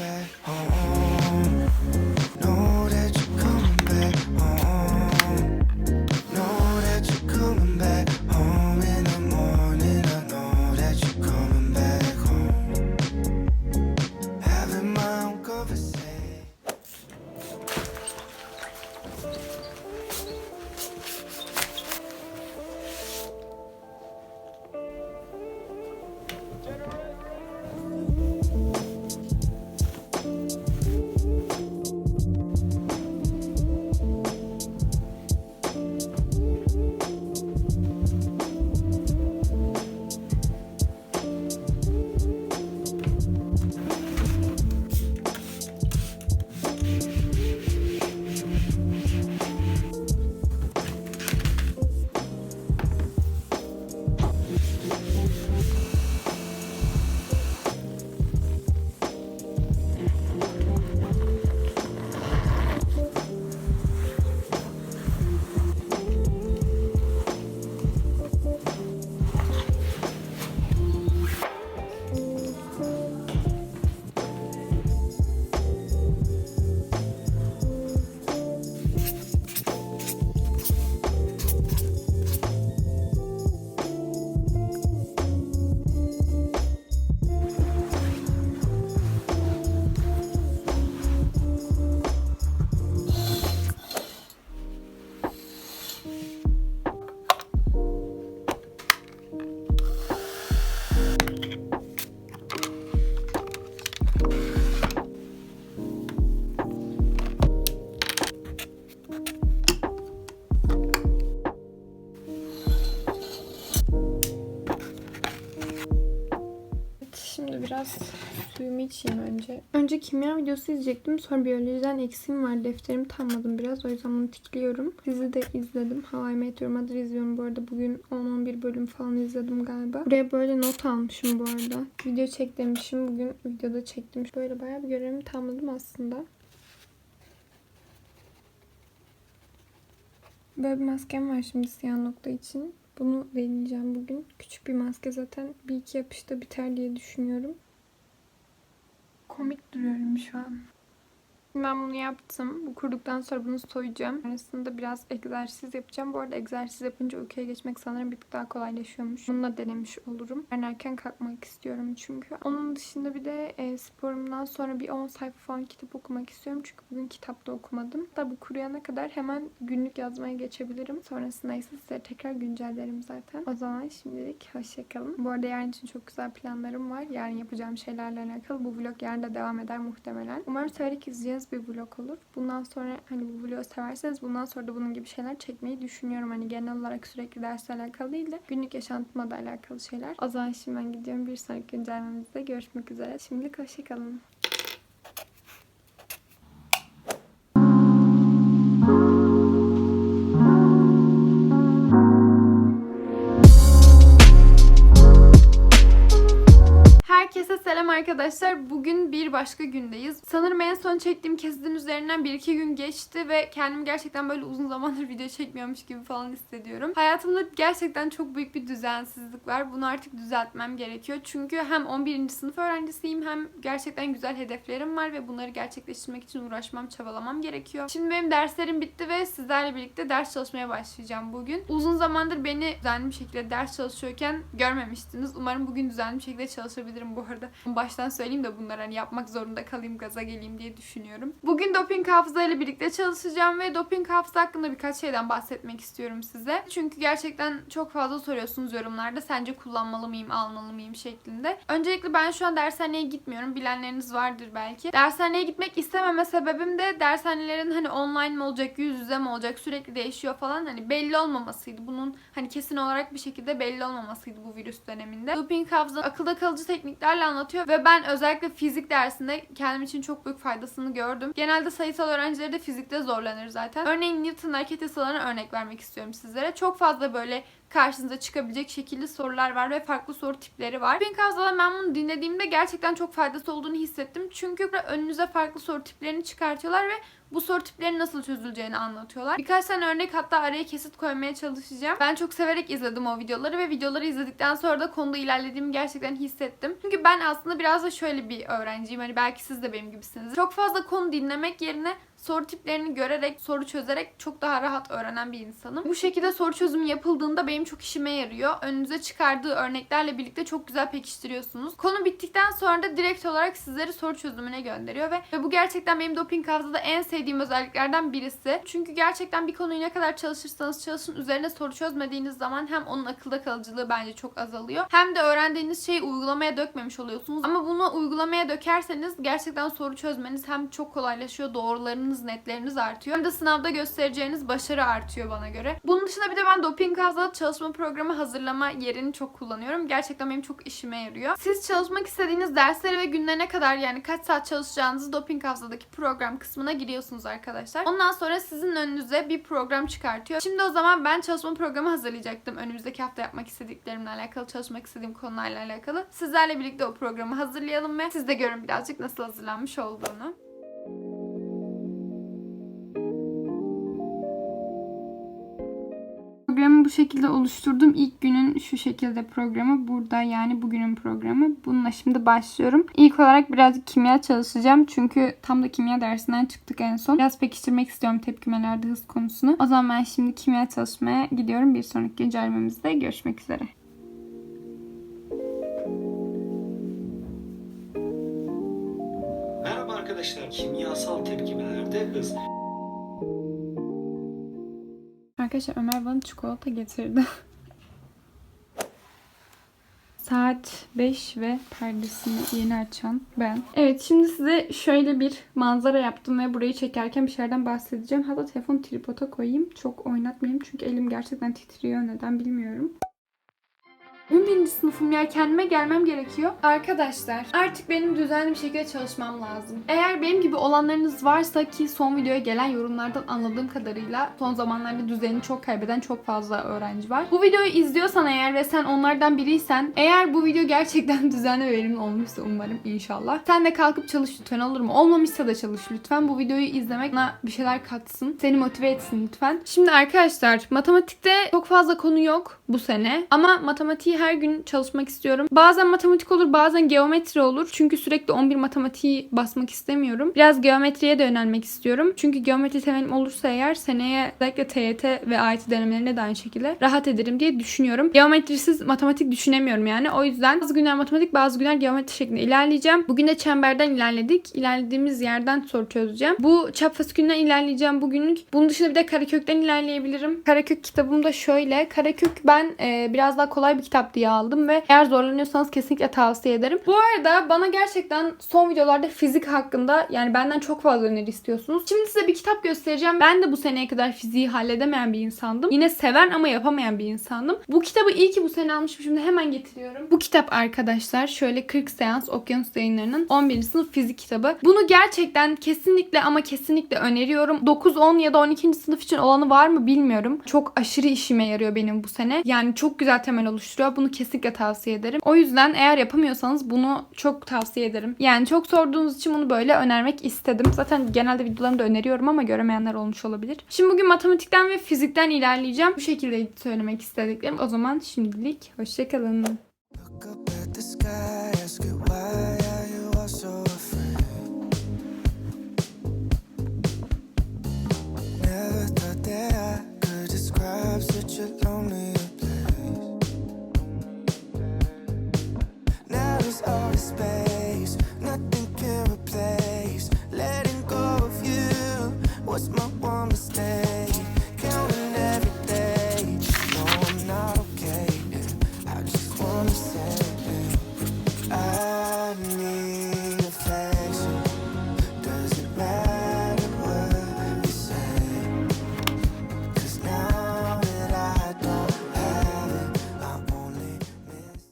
back home. Biraz suyumu içeyim önce. Önce kimya videosu izleyecektim. Sonra biyolojiden eksiğim var. Defterimi tamladım biraz. O yüzden bunu tikliyorum. Dizi de izledim. How I Met Your Mother izliyorum bu arada. Bugün 10-11 bölüm falan izledim galiba. Buraya böyle not almışım bu arada. Video çek demişim. Bugün videoda çektim. Böyle bayağı bir görevimi tamamladım aslında. Böyle bir maskem var şimdi siyah nokta için. Bunu deneyeceğim bugün. Küçük bir maske zaten bir iki yapışta biter diye düşünüyorum. Komik duruyorum şu an. Ben bunu yaptım. Bu kuruduktan sonra bunu soyacağım. Arasında biraz egzersiz yapacağım. Bu arada egzersiz yapınca uykuya geçmek sanırım bir tık daha kolaylaşıyormuş. Bununla denemiş olurum. Ben erken kalkmak istiyorum çünkü. Onun dışında bir de e, sporumdan sonra bir 10 sayfa falan kitap okumak istiyorum. Çünkü bugün kitapta okumadım. Da bu kuruyana kadar hemen günlük yazmaya geçebilirim. Sonrasında ise size tekrar güncellerim zaten. O zaman şimdilik hoşçakalın. Bu arada yarın için çok güzel planlarım var. Yarın yapacağım şeylerle alakalı. Bu vlog yarın da devam eder muhtemelen. Umarım severek izleyeceğiniz bir vlog olur. Bundan sonra hani bu vlogu severseniz bundan sonra da bunun gibi şeyler çekmeyi düşünüyorum. Hani genel olarak sürekli dersle alakalı değil de günlük yaşantıma da alakalı şeyler. O zaman şimdi ben gidiyorum. Bir sonraki güncellememizde görüşmek üzere. Şimdilik hoşçakalın. Arkadaşlar. Bugün bir başka gündeyiz. Sanırım en son çektiğim kesidin üzerinden 1-2 gün geçti ve kendimi gerçekten böyle uzun zamandır video çekmiyormuş gibi falan hissediyorum. Hayatımda gerçekten çok büyük bir düzensizlik var. Bunu artık düzeltmem gerekiyor. Çünkü hem 11. sınıf öğrencisiyim hem gerçekten güzel hedeflerim var ve bunları gerçekleştirmek için uğraşmam, çabalamam gerekiyor. Şimdi benim derslerim bitti ve sizlerle birlikte ders çalışmaya başlayacağım bugün. Uzun zamandır beni düzenli bir şekilde ders çalışıyorken görmemiştiniz. Umarım bugün düzenli bir şekilde çalışabilirim bu arada. Baştan söyleyeyim de bunları hani yapmak zorunda kalayım, gaza geleyim diye düşünüyorum. Bugün doping hafıza ile birlikte çalışacağım ve doping hafıza hakkında birkaç şeyden bahsetmek istiyorum size. Çünkü gerçekten çok fazla soruyorsunuz yorumlarda. Sence kullanmalı mıyım, almalı mıyım şeklinde. Öncelikle ben şu an dershaneye gitmiyorum. Bilenleriniz vardır belki. Dershaneye gitmek istememe sebebim de dershanelerin hani online mi olacak, yüz yüze mi olacak sürekli değişiyor falan. Hani belli olmamasıydı. Bunun hani kesin olarak bir şekilde belli olmamasıydı bu virüs döneminde. Doping hafıza akılda kalıcı tekniklerle anlatıyor ve ben özellikle fizik dersinde kendim için çok büyük faydasını gördüm. Genelde sayısal öğrencileri de fizikte zorlanır zaten. Örneğin Newton hareket yasalarına örnek vermek istiyorum sizlere. Çok fazla böyle karşınıza çıkabilecek şekilde sorular var ve farklı soru tipleri var. Pink House'da ben bunu dinlediğimde gerçekten çok faydası olduğunu hissettim. Çünkü önünüze farklı soru tiplerini çıkartıyorlar ve bu soru tiplerinin nasıl çözüleceğini anlatıyorlar. Birkaç tane örnek hatta araya kesit koymaya çalışacağım. Ben çok severek izledim o videoları ve videoları izledikten sonra da konuda ilerlediğimi gerçekten hissettim. Çünkü ben aslında biraz da şöyle bir öğrenciyim. Hani belki siz de benim gibisiniz. Çok fazla konu dinlemek yerine soru tiplerini görerek, soru çözerek çok daha rahat öğrenen bir insanım. Bu şekilde soru çözümü yapıldığında benim çok işime yarıyor. Önünüze çıkardığı örneklerle birlikte çok güzel pekiştiriyorsunuz. Konu bittikten sonra da direkt olarak sizleri soru çözümüne gönderiyor ve, ve bu gerçekten benim doping hafızada en sevdiğim özelliklerden birisi. Çünkü gerçekten bir konuyu ne kadar çalışırsanız çalışın üzerine soru çözmediğiniz zaman hem onun akılda kalıcılığı bence çok azalıyor. Hem de öğrendiğiniz şeyi uygulamaya dökmemiş oluyorsunuz. Ama bunu uygulamaya dökerseniz gerçekten soru çözmeniz hem çok kolaylaşıyor, doğrularınız, netleriniz artıyor. Hem de sınavda göstereceğiniz başarı artıyor bana göre. Bunun dışında bir de ben doping hafıza çalışma programı hazırlama yerini çok kullanıyorum. Gerçekten benim çok işime yarıyor. Siz çalışmak istediğiniz derslere ve günlerine kadar yani kaç saat çalışacağınızı doping hafızadaki program kısmına giriyorsunuz arkadaşlar. Ondan sonra sizin önünüze bir program çıkartıyor. Şimdi o zaman ben çalışma programı hazırlayacaktım. Önümüzdeki hafta yapmak istediklerimle alakalı, çalışmak istediğim konularla alakalı. Sizlerle birlikte o programı hazırlayalım ve siz de görün birazcık nasıl hazırlanmış olduğunu. Bu şekilde oluşturdum. İlk günün şu şekilde programı burada yani bugünün programı. Bununla şimdi başlıyorum. İlk olarak birazcık kimya çalışacağım. Çünkü tam da kimya dersinden çıktık en son. Biraz pekiştirmek istiyorum tepkimelerde hız konusunu. O zaman ben şimdi kimya çalışmaya gidiyorum. Bir sonraki güncellememizde görüşmek üzere. Merhaba arkadaşlar. Kimyasal tepkimelerde hız. Arkadaşlar Ömer bana çikolata getirdi. Saat 5 ve perdesini yeni açan ben. Evet şimdi size şöyle bir manzara yaptım ve burayı çekerken bir şeylerden bahsedeceğim. Hatta telefonu tripoda koyayım. Çok oynatmayayım çünkü elim gerçekten titriyor. Neden bilmiyorum. 11. sınıfım ya kendime gelmem gerekiyor. Arkadaşlar artık benim düzenli bir şekilde çalışmam lazım. Eğer benim gibi olanlarınız varsa ki son videoya gelen yorumlardan anladığım kadarıyla son zamanlarda düzenini çok kaybeden çok fazla öğrenci var. Bu videoyu izliyorsan eğer ve sen onlardan biriysen eğer bu video gerçekten düzenli ve verimli olmuşsa umarım inşallah. Sen de kalkıp çalış lütfen olur mu? Olmamışsa da çalış lütfen. Bu videoyu izlemek bana bir şeyler katsın. Seni motive etsin lütfen. Şimdi arkadaşlar matematikte çok fazla konu yok bu sene. Ama matematiği her gün çalışmak istiyorum. Bazen matematik olur bazen geometri olur. Çünkü sürekli 11 matematiği basmak istemiyorum. Biraz geometriye de yönelmek istiyorum. Çünkü geometri temelim olursa eğer seneye özellikle TYT ve AYT denemelerine de aynı şekilde rahat ederim diye düşünüyorum. Geometrisiz matematik düşünemiyorum yani. O yüzden bazı günler matematik bazı günler geometri şeklinde ilerleyeceğim. Bugün de çemberden ilerledik. İlerlediğimiz yerden soru çözeceğim. Bu çap fasikülünden ilerleyeceğim bugünlük. Bunun dışında bir de karekökten ilerleyebilirim. Karekök kitabım da şöyle. Karekök ben e, biraz daha kolay bir kitap diye aldım ve eğer zorlanıyorsanız kesinlikle tavsiye ederim. Bu arada bana gerçekten son videolarda fizik hakkında yani benden çok fazla öneri istiyorsunuz. Şimdi size bir kitap göstereceğim. Ben de bu seneye kadar fiziği halledemeyen bir insandım. Yine seven ama yapamayan bir insandım. Bu kitabı iyi ki bu sene almışım. Şimdi hemen getiriyorum. Bu kitap arkadaşlar şöyle 40 seans Okyanus Yayınları'nın 11. sınıf fizik kitabı. Bunu gerçekten kesinlikle ama kesinlikle öneriyorum. 9, 10 ya da 12. sınıf için olanı var mı bilmiyorum. Çok aşırı işime yarıyor benim bu sene. Yani çok güzel temel oluşturuyor. Bunu kesinlikle tavsiye ederim. O yüzden eğer yapamıyorsanız bunu çok tavsiye ederim. Yani çok sorduğunuz için bunu böyle önermek istedim. Zaten genelde videolarımda öneriyorum ama göremeyenler olmuş olabilir. Şimdi bugün matematikten ve fizikten ilerleyeceğim. Bu şekilde söylemek istediklerim. O zaman şimdilik hoşçakalın. Look up at the sky, ask it why are